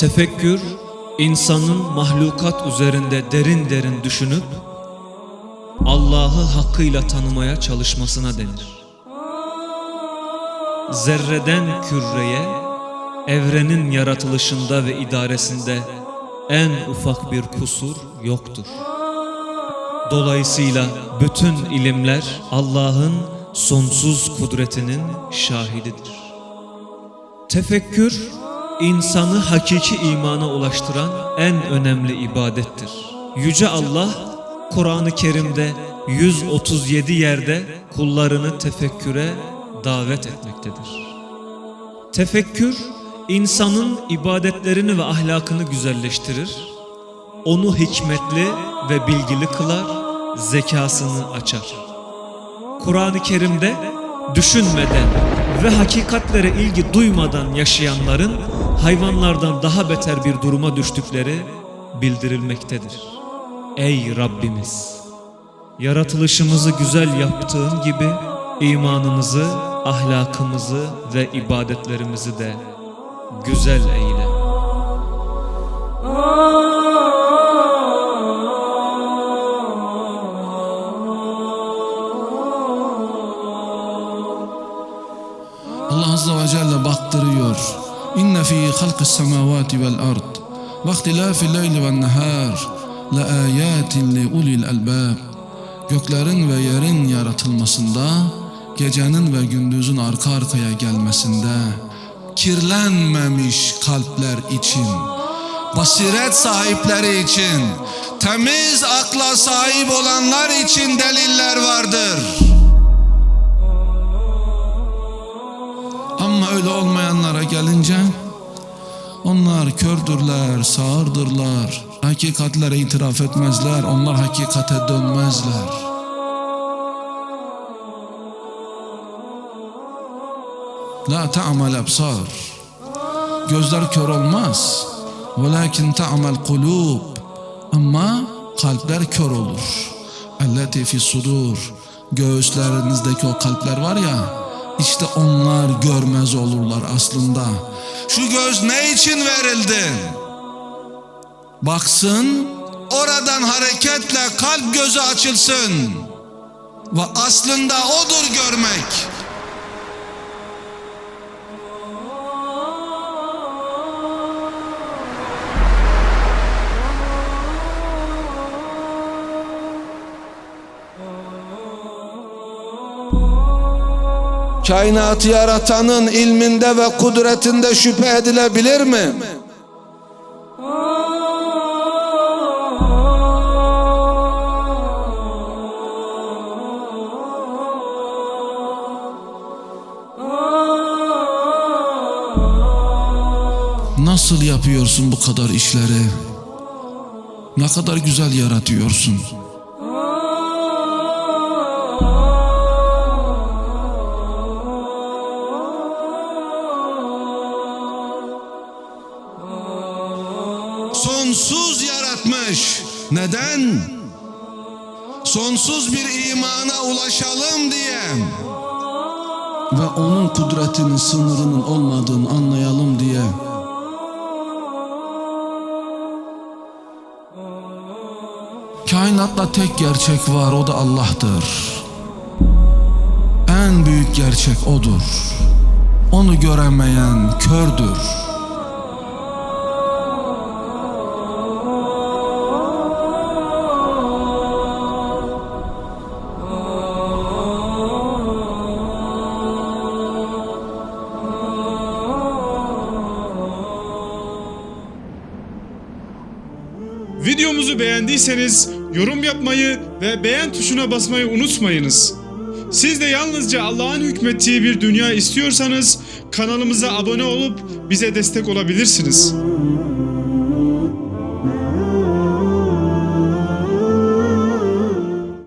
Tefekkür, insanın mahlukat üzerinde derin derin düşünüp Allah'ı hakkıyla tanımaya çalışmasına denir. Zerreden küreye, evrenin yaratılışında ve idaresinde en ufak bir kusur yoktur. Dolayısıyla bütün ilimler Allah'ın sonsuz kudretinin şahididir. Tefekkür, insanı hakiki imana ulaştıran en önemli ibadettir. Yüce Allah, Kur'an-ı Kerim'de 137 yerde kullarını tefekküre davet etmektedir. Tefekkür, insanın ibadetlerini ve ahlakını güzelleştirir, onu hikmetli ve bilgili kılar, zekasını açar. Kur'an-ı Kerim'de düşünmeden ve hakikatlere ilgi duymadan yaşayanların hayvanlardan daha beter bir duruma düştükleri bildirilmektedir. Ey Rabbimiz! Yaratılışımızı güzel yaptığın gibi imanımızı, ahlakımızı ve ibadetlerimizi de güzel eyle. Azze ve Celle baktırıyor. İnne fi halqis semavati vel ard ve ihtilafil leyli ven nehar la ayatin li ulil albab. Göklerin ve yerin yaratılmasında, gecenin ve gündüzün arka arkaya gelmesinde, kirlenmemiş kalpler için, basiret sahipleri için, temiz akla sahip olanlar için deliller vardır.'' Öyle olmayanlara gelince onlar kördürler, sağırdırlar. Hakikatlere itiraf etmezler. Onlar hakikate dönmezler. La ta'mal absar. Gözler kör olmaz. Velakin ta'mal kulub. Ama kalpler kör olur. Elleti fi sudur. Göğüslerinizdeki o kalpler var ya, işte onlar görmez olurlar aslında. Şu göz ne için verildi? Baksın, oradan hareketle kalp gözü açılsın. Ve aslında odur görmek. Kainatı yaratanın ilminde ve kudretinde şüphe edilebilir mi? Nasıl yapıyorsun bu kadar işleri? Ne kadar güzel yaratıyorsun. Sonsuz yaratmış. Neden? Sonsuz bir imana ulaşalım diye. Ve onun kudretinin sınırının olmadığını anlayalım diye. Kainatta tek gerçek var o da Allah'tır. En büyük gerçek odur. Onu göremeyen kördür. Videomuzu beğendiyseniz yorum yapmayı ve beğen tuşuna basmayı unutmayınız. Siz de yalnızca Allah'ın hükmettiği bir dünya istiyorsanız kanalımıza abone olup bize destek olabilirsiniz.